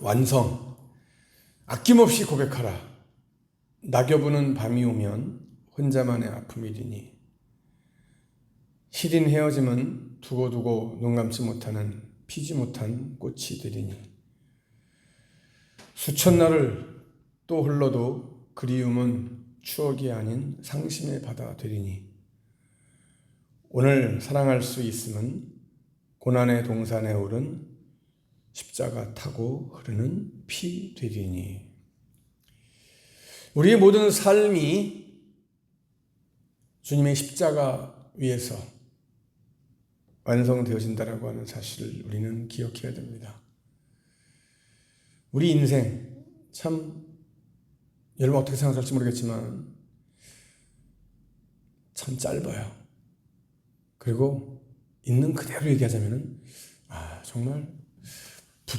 완성. 아낌없이 고백하라. 낙엽 부는 밤이 오면 혼자만의 아픔이리니. 시린 헤어짐은 두고두고 눈 감지 못하는 피지 못한 꽃이 되리니. 수천 날을 또 흘러도 그리움은 추억이 아닌 상심의 바다 되리니. 오늘 사랑할 수 있음은 고난의 동산에 오른 십자가 타고 흐르는 피 되리니. 우리의 모든 삶이 주님의 십자가 위에서 완성되어진다라고 하는 사실을 우리는 기억해야 됩니다. 우리 인생 참 여러분 어떻게 생각할지 모르겠지만 참 짧아요. 그리고 있는 그대로 얘기하자면은 아 정말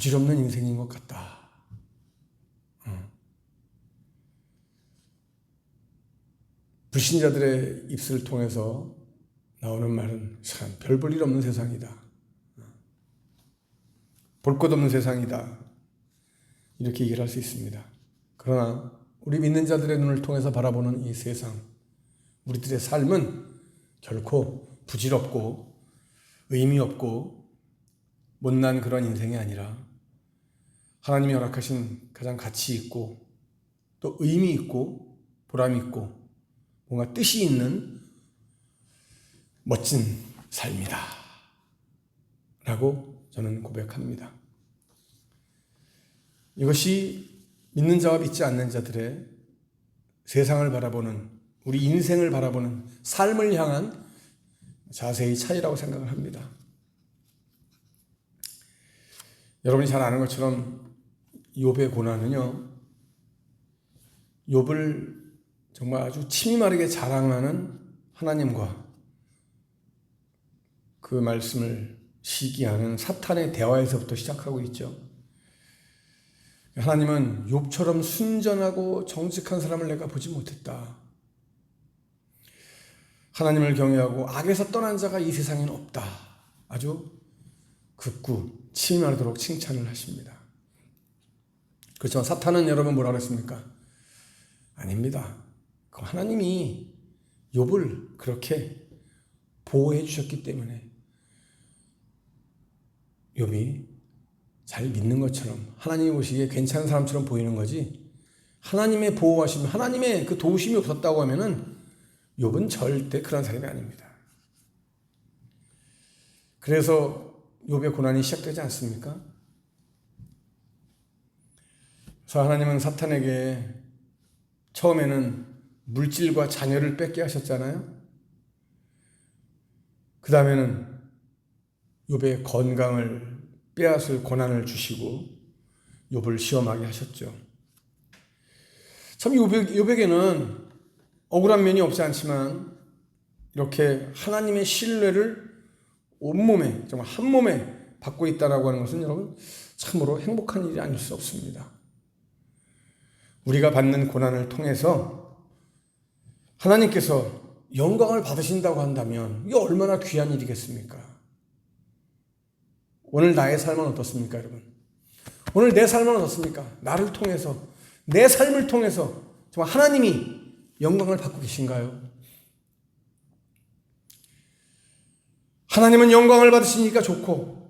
부질없는 인생인 것 같다. 어. 불신자들의 입술을 통해서 나오는 말은 참 별 볼 일 없는 세상이다. 어. 볼것 없는 세상이다. 이렇게 얘기를 할 수 있습니다. 그러나 우리 믿는 자들의 눈을 통해서 바라보는 이 세상, 우리들의 삶은 결코 부질없고 의미 없고 못난 그런 인생이 아니라 하나님이 허락하신 가장 가치 있고 또 의미 있고 보람 있고 뭔가 뜻이 있는 멋진 삶이다. 라고 저는 고백합니다. 이것이 믿는 자와 믿지 않는 자들의 세상을 바라보는 우리 인생을 바라보는 삶을 향한 자세히 차이라고 생각을 합니다. 여러분이 잘 아는 것처럼 욥의 고난은요. 욥을 정말 아주 침이 마르게 자랑하는 하나님과 그 말씀을 시기하는 사탄의 대화에서부터 시작하고 있죠. 하나님은 욥처럼 순전하고 정직한 사람을 내가 보지 못했다. 하나님을 경외하고 악에서 떠난 자가 이 세상에는 없다. 아주 극구 치밀하도록 칭찬을 하십니다. 그렇지만 사탄은 여러분 뭐라 그랬습니까? 아닙니다. 그 하나님이 욥을 그렇게 보호해 주셨기 때문에 욥이 잘 믿는 것처럼 하나님이 보시기에 괜찮은 사람처럼 보이는 거지 하나님의 보호하심, 하나님의 그 도우심이 없었다고 하면은 욥은 절대 그런 사람이 아닙니다. 그래서 욥의 고난이 시작되지 않습니까? 그래서 하나님은 사탄에게 처음에는 물질과 자녀를 뺏게 하셨잖아요. 그 다음에는 욥의 건강을 빼앗을 고난을 주시고 욥을 시험하게 하셨죠. 참 욥에, 욥에게는 억울한 면이 없지 않지만 이렇게 하나님의 신뢰를 온몸에 정말 한 몸에 받고 있다라고 하는 것은 여러분 참으로 행복한 일이 아닐 수 없습니다. 우리가 받는 고난을 통해서 하나님께서 영광을 받으신다고 한다면 이게 얼마나 귀한 일이겠습니까? 오늘 나의 삶은 어떻습니까, 여러분? 오늘 내 삶은 어떻습니까? 나를 통해서 내 삶을 통해서 정말 하나님이 영광을 받고 계신가요? 하나님은 영광을 받으시니까 좋고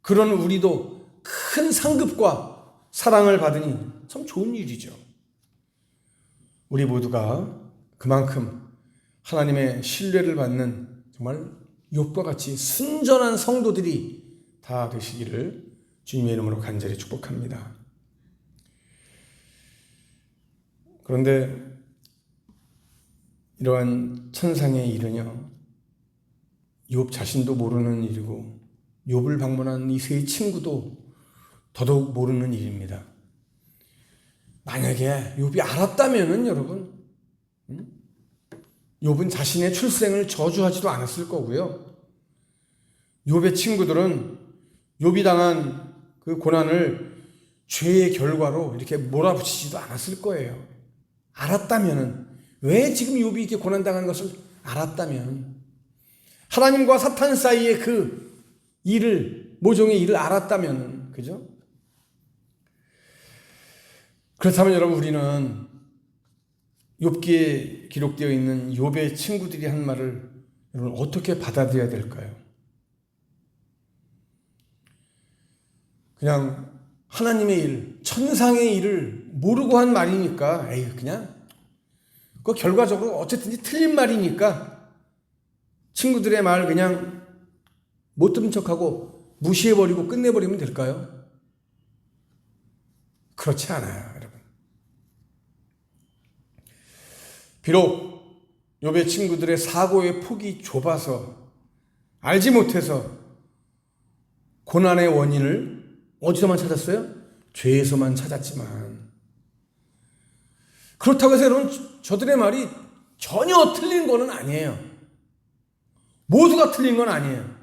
그런 우리도 큰 상급과 사랑을 받으니 참 좋은 일이죠. 우리 모두가 그만큼 하나님의 신뢰를 받는 정말 욥과 같이 순전한 성도들이 다 되시기를 주님의 이름으로 간절히 축복합니다. 그런데 이러한 천상의 일은요, 욥 자신도 모르는 일이고, 욥을 방문한 이 세 친구도 더더욱 모르는 일입니다. 만약에 욥이 알았다면은 여러분, 욥은 자신의 출생을 저주하지도 않았을 거고요. 욥의 친구들은 욥이 당한 그 고난을 죄의 결과로 이렇게 몰아붙이지도 않았을 거예요. 알았다면은 왜 지금 욥이 이렇게 고난 당한 것을 알았다면 하나님과 사탄 사이의 그 일을 모종의 일을 알았다면 그죠? 그렇다면 여러분 우리는 욥기에 기록되어 있는 욥의 친구들이 한 말을 여러분 어떻게 받아들여야 될까요? 그냥 하나님의 일, 천상의 일을 모르고 한 말이니까 에이 그냥 그 결과적으로 어쨌든지 틀린 말이니까 친구들의 말 그냥 못 듣는 척하고 무시해버리고 끝내버리면 될까요? 그렇지 않아요. 비록 욥의 친구들의 사고의 폭이 좁아서 알지 못해서 고난의 원인을 어디서만 찾았어요? 죄에서만 찾았지만 그렇다고 해서 여러분 저들의 말이 전혀 틀린 거는 아니에요. 모두가 틀린 건 아니에요.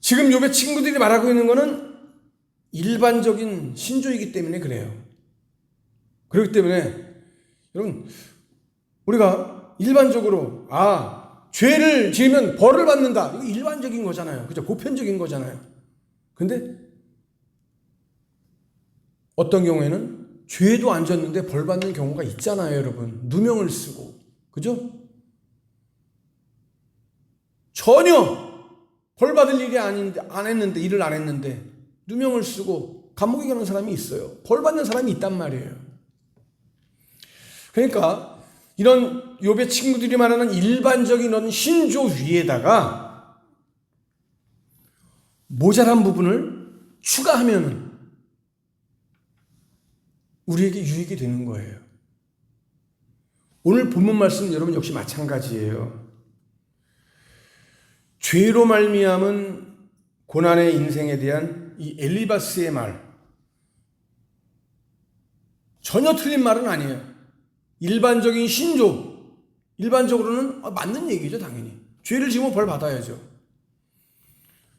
지금 욥의 친구들이 말하고 있는 거는 일반적인 신조이기 때문에 그래요. 그렇기 때문에 여러분 우리가 일반적으로 아 죄를 지으면 벌을 받는다. 이거 일반적인 거잖아요. 그죠? 보편적인 거잖아요. 근데 어떤 경우에는 죄도 안 졌는데 벌 받는 경우가 있잖아요, 여러분. 누명을 쓰고. 그죠? 전혀 벌 받을 일이 아닌데 안 했는데 일을 안 했는데 누명을 쓰고 감옥에 가는 사람이 있어요. 벌 받는 사람이 있단 말이에요. 그러니까 이런 욥의 친구들이 말하는 일반적인 이런 신조 위에다가 모자란 부분을 추가하면은 우리에게 유익이 되는 거예요. 오늘 본문 말씀 여러분 역시 마찬가지예요. 죄로 말미암은 고난의 인생에 대한 이 엘리바스의 말 전혀 틀린 말은 아니에요. 일반적인 신조 일반적으로는 맞는 얘기죠, 당연히. 죄를 지으면 벌 받아야죠.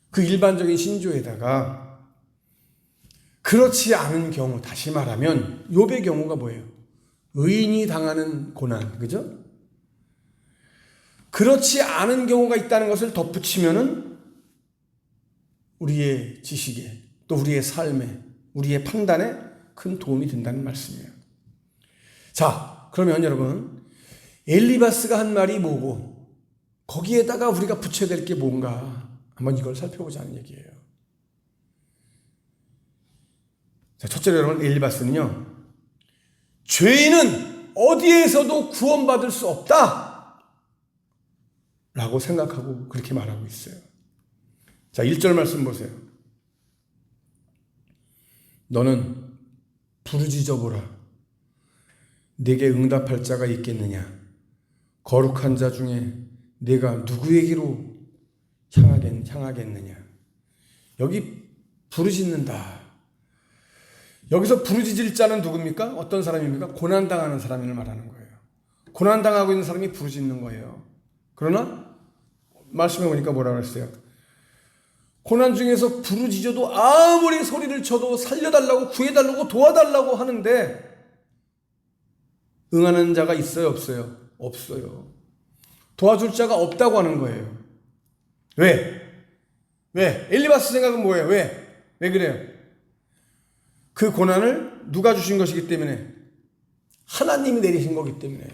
그 일반적인 신조에다가 그렇지 않은 경우 다시 말하면 욥의 경우가 뭐예요? 의인이 당하는 고난, 그죠? 그렇지 않은 경우가 있다는 것을 덧붙이면은 우리의 지식에 또 우리의 삶에 우리의 판단에 큰 도움이 된다는 말씀이에요. 자, 그러면 여러분 엘리바스가 한 말이 뭐고 거기에다가 우리가 붙여야 될 게 뭔가 한번 이걸 살펴보자는 얘기예요. 자, 첫째로 여러분 엘리바스는요. 죄인은 어디에서도 구원받을 수 없다. 라고 생각하고 그렇게 말하고 있어요. 자, 1절 말씀 보세요. 너는 부르짖어 보라. 내게 응답할 자가 있겠느냐? 거룩한 자 중에 내가 누구에게로 향하겠, 향하겠느냐? 여기 부르짖는다. 여기서 부르짖을 자는 누굽니까? 어떤 사람입니까? 고난당하는 사람을 말하는 거예요. 고난당하고 있는 사람이 부르짖는 거예요. 그러나 말씀해 보니까 뭐라고 했어요? 고난 중에서 부르짖어도 아무리 소리를 쳐도 살려달라고 구해달라고 도와달라고 하는데 응하는 자가 있어요 없어요? 없어요. 도와줄 자가 없다고 하는 거예요. 왜? 왜? 엘리바스 생각은 뭐예요? 왜? 왜 그래요? 그 고난을 누가 주신 것이기 때문에 하나님이 내리신 거기 때문에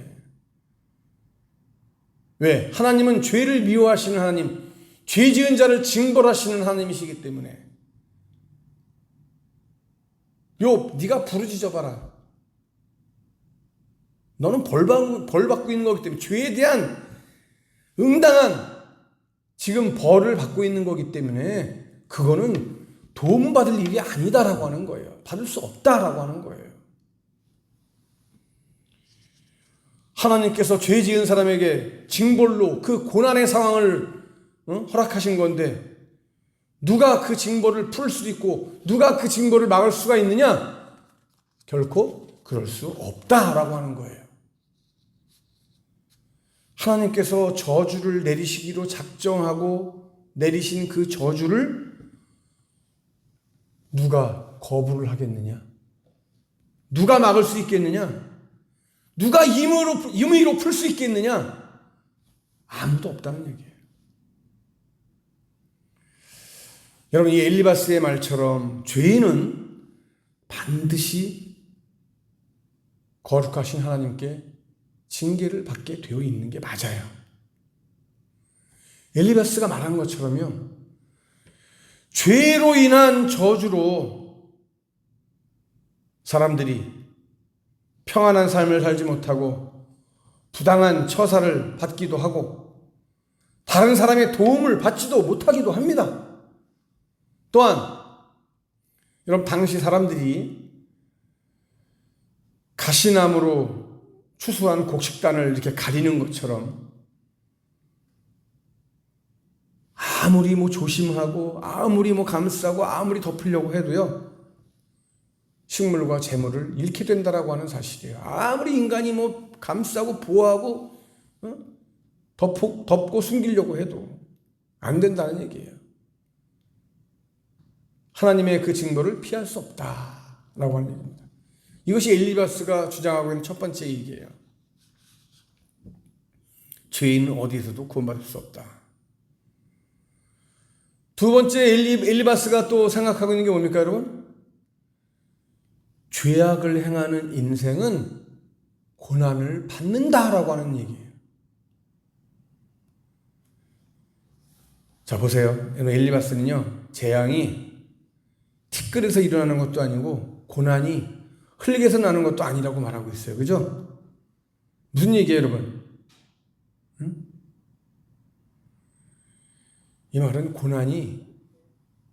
왜? 하나님은 죄를 미워하시는 하나님, 죄 지은 자를 징벌하시는 하나님이시기 때문에 요 네가 부르짖어 봐라. 너는 벌, 받, 벌 받고 있는 거기 때문에 죄에 대한 응당한 지금 벌을 받고 있는 거기 때문에 그거는 도움받을 일이 아니다라고 하는 거예요. 받을 수 없다라고 하는 거예요. 하나님께서 죄 지은 사람에게 징벌로 그 고난의 상황을 어? 허락하신 건데 누가 그 징벌을 풀 수 있고 누가 그 징벌을 막을 수가 있느냐? 결코 그럴 수 없다라고 하는 거예요. 하나님께서 저주를 내리시기로 작정하고 내리신 그 저주를 누가 거부를 하겠느냐? 누가 막을 수 있겠느냐? 누가 임의로, 임의로 풀 수 있겠느냐? 아무도 없다는 얘기예요. 여러분, 이 엘리바스의 말처럼 죄인은 반드시 거룩하신 하나님께 징계를 받게 되어 있는 게 맞아요. 엘리바스가 말한 것처럼요. 죄로 인한 저주로 사람들이 평안한 삶을 살지 못하고 부당한 처사를 받기도 하고 다른 사람의 도움을 받지도 못하기도 합니다. 또한 여러분 당시 사람들이 가시나무로 추수한 곡식단을 이렇게 가리는 것처럼 아무리 뭐 조심하고 아무리 뭐 감싸고 아무리 덮으려고 해도요 식물과 재물을 잃게 된다라고 하는 사실이에요. 아무리 인간이 뭐 감싸고 보호하고 어? 덮고, 덮고 숨기려고 해도 안 된다는 얘기예요. 하나님의 그 증거를 피할 수 없다라고 하는 얘기입니다. 이것이 엘리바스가 주장하고 있는 첫 번째 얘기예요. 죄인은 어디서도 구원받을 수 없다. 두 번째 엘리, 엘리바스가 또 생각하고 있는 게 뭡니까, 여러분? 죄악을 행하는 인생은 고난을 받는다라고 하는 얘기예요. 자, 보세요. 엘리바스는요, 재앙이 티끌에서 일어나는 것도 아니고, 고난이 흙에서 나는 것도 아니라고 말하고 있어요. 그죠? 무슨 얘기예요, 여러분? 응? 이 말은 고난이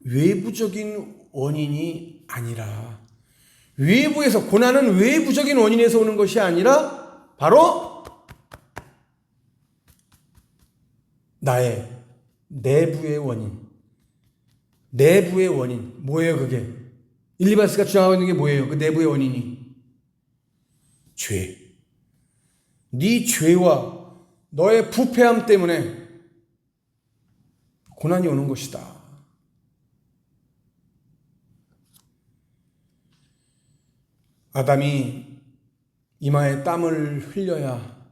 외부적인 원인이 아니라 외부에서 고난은 외부적인 원인에서 오는 것이 아니라 바로 나의 내부의 원인. 내부의 원인. 뭐예요, 그게? 일리바스가 주장하고 있는 게 뭐예요? 그 내부의 원인이. 죄. 네 죄와 너의 부패함 때문에 고난이 오는 것이다. 아담이 이마에 땀을 흘려야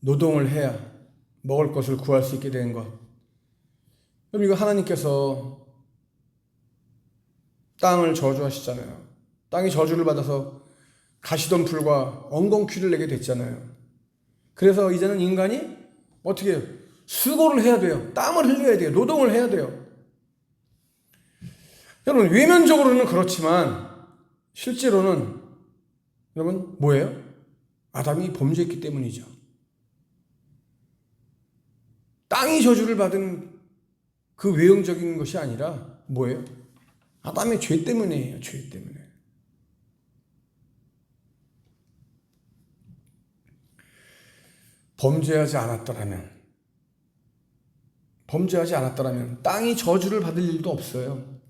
노동을 해야 먹을 것을 구할 수 있게 된 것. 그럼 이거 하나님께서 땅을 저주하시잖아요. 땅이 저주를 받아서 가시던 풀과 엉겅퀴를 내게 됐잖아요. 그래서 이제는 인간이 어떻게 해요? 수고를 해야 돼요. 땀을 흘려야 돼요. 노동을 해야 돼요. 여러분, 외면적으로는 그렇지만 실제로는 여러분, 뭐예요? 아담이 범죄했기 때문이죠. 땅이 저주를 받은 그 외형적인 것이 아니라 뭐예요? 아담의 죄 때문이에요. 죄 때문에. 범죄하지 않았더라면, 범죄하지 않았더라면 땅이 저주를 받을 일도 없어요.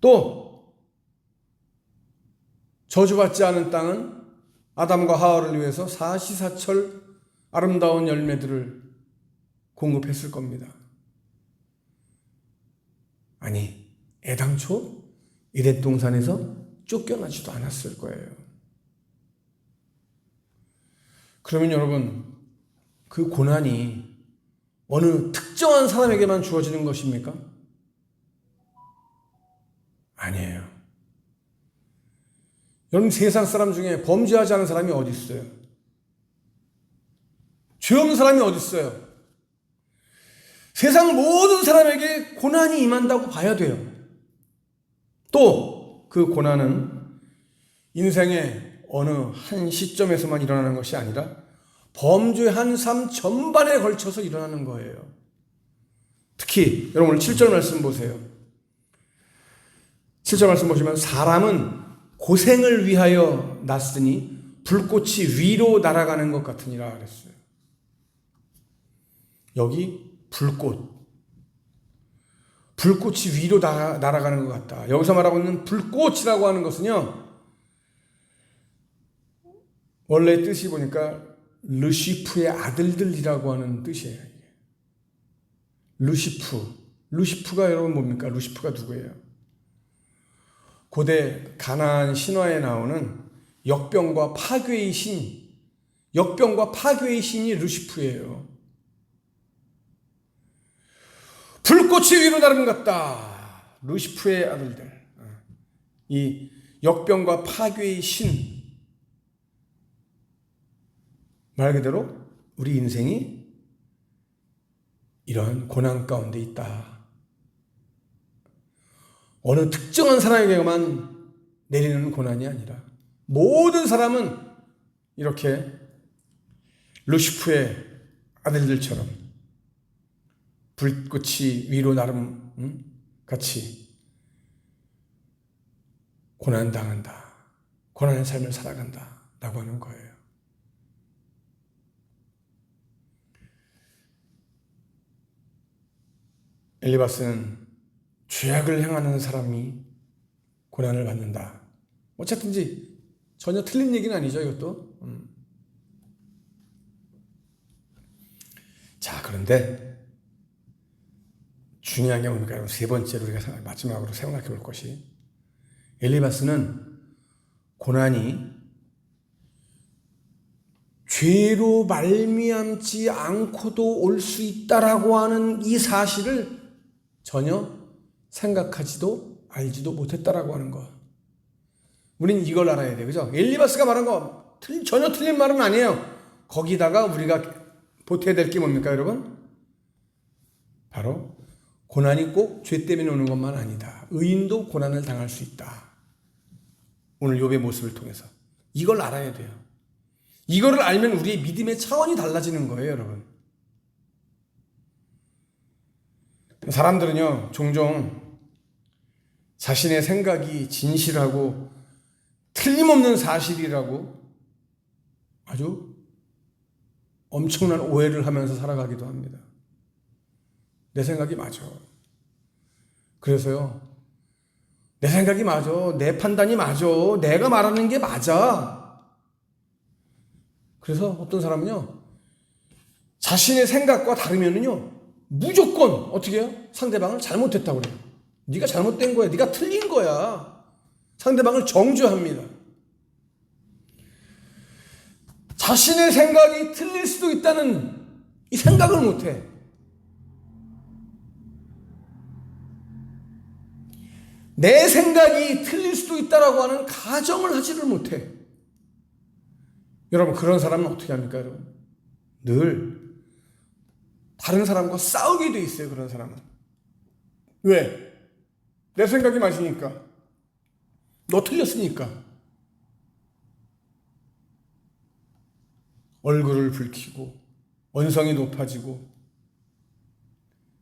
또 저주받지 않은 땅은 아담과 하와를 위해서 사시사철 아름다운 열매들을 공급했을 겁니다. 아니, 애당초 이덴 동산에서 쫓겨나지도 않았을 거예요. 그러면 여러분, 그 고난이 어느 특정한 사람에게만 주어지는 것입니까? 아니에요. 여러분 세상 사람 중에 범죄하지 않은 사람이 어디 있어요? 죄 없는 사람이 어디 있어요? 세상 모든 사람에게 고난이 임한다고 봐야 돼요. 또 그 고난은 인생의 어느 한 시점에서만 일어나는 것이 아니라 범죄한 삶 전반에 걸쳐서 일어나는 거예요. 특히 여러분 오늘 7절 말씀 보세요. 7절 말씀 보시면 사람은 고생을 위하여 났으니 불꽃이 위로 날아가는 것 같으니라 그랬어요. 여기 불꽃. 불꽃이 위로 날아가는 것 같다. 여기서 말하고 있는 불꽃이라고 하는 것은요. 원래 뜻이 보니까 르시프의 아들들이라고 하는 뜻이에요. 루시프. 루시프가 여러분 뭡니까? 루시프가 누구예요? 고대 가나안 신화에 나오는 역병과 파괴의 신, 역병과 파괴의 신이 루시프예요. 불꽃이 위로 나름 같다. 루시프의 아들들. 이 역병과 파괴의 신. 말 그대로 우리 인생이 이러한 고난 가운데 있다. 어느 특정한 사람에게만 내리는 고난이 아니라 모든 사람은 이렇게 루시프의 아들들처럼 불꽃이 위로 나름 음? 같이 고난 당한다. 고난의 삶을 살아간다라고 하는 거예요. 엘리바스는 죄악을 행하는 사람이 고난을 받는다. 어쨌든지 전혀 틀린 얘기는 아니죠, 이것도. 음. 자, 그런데 중요한 게 뭡니까? 세 번째로 우리가 마지막으로 생각해 볼 것이 엘리바스는 고난이 죄로 말미암지 않고도 올 수 있다라고 하는 이 사실을 전혀 생각하지도 알지도 못했다라고 하는 거. 우린 이걸 알아야 돼. 그죠? 엘리바스가 말한 거 틀- 전혀 틀린 말은 아니에요. 거기다가 우리가 보태야 될 게 뭡니까, 여러분? 바로 고난이 꼭 죄 때문에 오는 것만 아니다. 의인도 고난을 당할 수 있다. 오늘 욥의 모습을 통해서 이걸 알아야 돼요. 이거를 알면 우리의 믿음의 차원이 달라지는 거예요, 여러분. 사람들은요, 종종 자신의 생각이 진실하고 틀림없는 사실이라고 아주 엄청난 오해를 하면서 살아가기도 합니다. 내 생각이 맞아. 그래서요, 내 생각이 맞아. 내 판단이 맞아. 내가 말하는 게 맞아. 그래서 어떤 사람은요, 자신의 생각과 다르면은요, 무조건 어떻게 해요? 상대방을 잘못했다고 그래요. 네가 잘못된 거야. 네가 틀린 거야. 상대방을 정죄합니다. 자신의 생각이 틀릴 수도 있다는 이 생각을 못해. 내 생각이 틀릴 수도 있다라고 하는 가정을 하지를 못해. 여러분 그런 사람은 어떻게 합니까, 여러분? 늘 다른 사람과 싸우게 돼 있어요, 그런 사람은. 왜? 내 생각이 맞으니까. 너 틀렸으니까. 얼굴을 붉히고 원성이 높아지고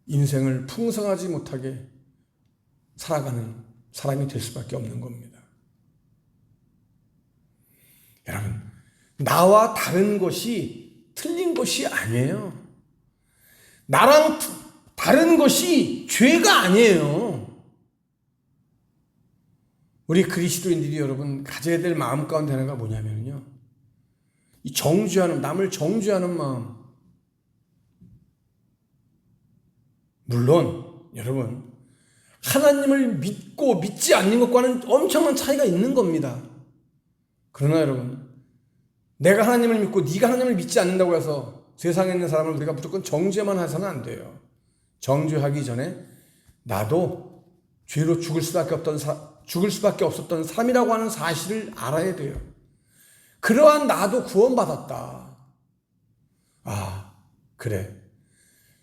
인생을 풍성하지 못하게 살아가는 사람이 될 수밖에 없는 겁니다. 여러분, 나와 다른 것이 틀린 것이 아니에요. 나랑 다른 것이 죄가 아니에요. 우리 그리스도인들이 여러분 가져야 될 마음 가운데 하나가 뭐냐면요. 이 정죄하는, 남을 정죄하는 마음. 물론, 여러분, 하나님을 믿고 믿지 않는 것과는 엄청난 차이가 있는 겁니다. 그러나 여러분, 내가 하나님을 믿고 네가 하나님을 믿지 않는다고 해서 세상에 있는 사람을 우리가 무조건 정죄만 해서는 안 돼요. 정죄하기 전에 나도 죄로 죽을 수밖에 없던 사, 죽을 수밖에 없었던 사람이라고 하는 사실을 알아야 돼요. 그러한 나도 구원받았다. 아, 그래.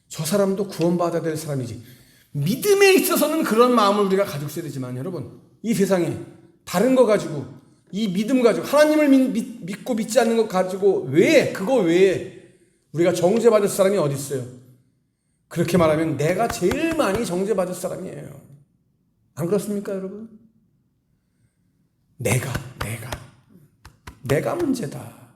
저 사람도 구원받아야 될 사람이지. 믿음에 있어서는 그런 마음을 우리가 가지고 있어야 되지만 여러분, 이 세상에 다른 거 가지고 이 믿음 가지고 하나님을 믿, 믿고 믿지 않는 것 가지고 왜 그거 외에 우리가 정죄 받을 사람이 어디 있어요? 그렇게 말하면 내가 제일 많이 정죄 받을 사람이에요. 안 그렇습니까, 여러분? 내가, 내가. 내가 문제다.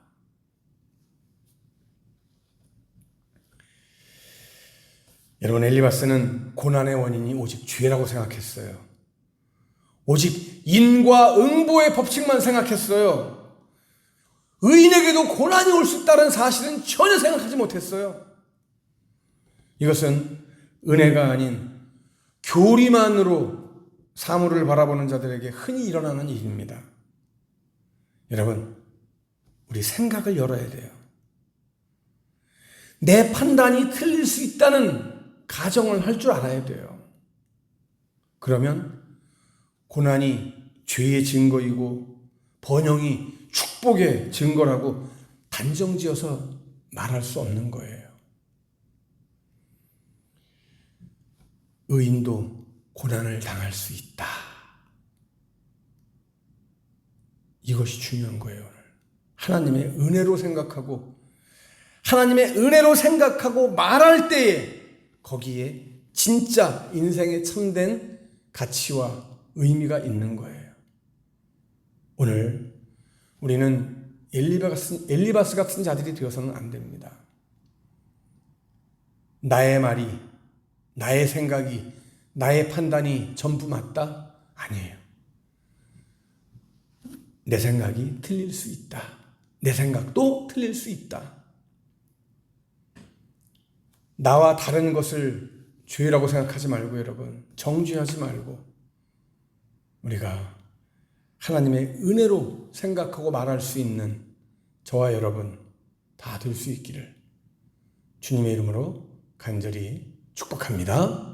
여러분, 엘리바스는 고난의 원인이 오직 죄라고 생각했어요. 오직 인과 응보의 법칙만 생각했어요. 의인에게도 고난이 올 수 있다는 사실은 전혀 생각하지 못했어요. 이것은 은혜가 아닌 교리만으로 사물을 바라보는 자들에게 흔히 일어나는 일입니다. 여러분, 우리 생각을 열어야 돼요. 내 판단이 틀릴 수 있다는 가정을 할 줄 알아야 돼요. 그러면 고난이 죄의 증거이고 번영이 축복의 증거라고 단정지어서 말할 수 없는 거예요. 의인도 고난을 당할 수 있다. 이것이 중요한 거예요. 하나님의 은혜로 생각하고, 하나님의 은혜로 생각하고 말할 때에 거기에 진짜 인생의 참된 가치와 의미가 있는 거예요. 오늘 우리는 엘리바스, 같은 자들이 되어서는 안 됩니다. 나의 말이, 나의 생각이, 나의 판단이 전부 맞다? 아니에요. 내 생각이 틀릴 수 있다. 내 생각도 틀릴 수 있다. 나와 다른 것을 죄라고 생각하지 말고 여러분, 정죄하지 말고 우리가 하나님의 은혜로 생각하고 말할 수 있는 저와 여러분 다 될 수 있기를 주님의 이름으로 간절히 축복합니다.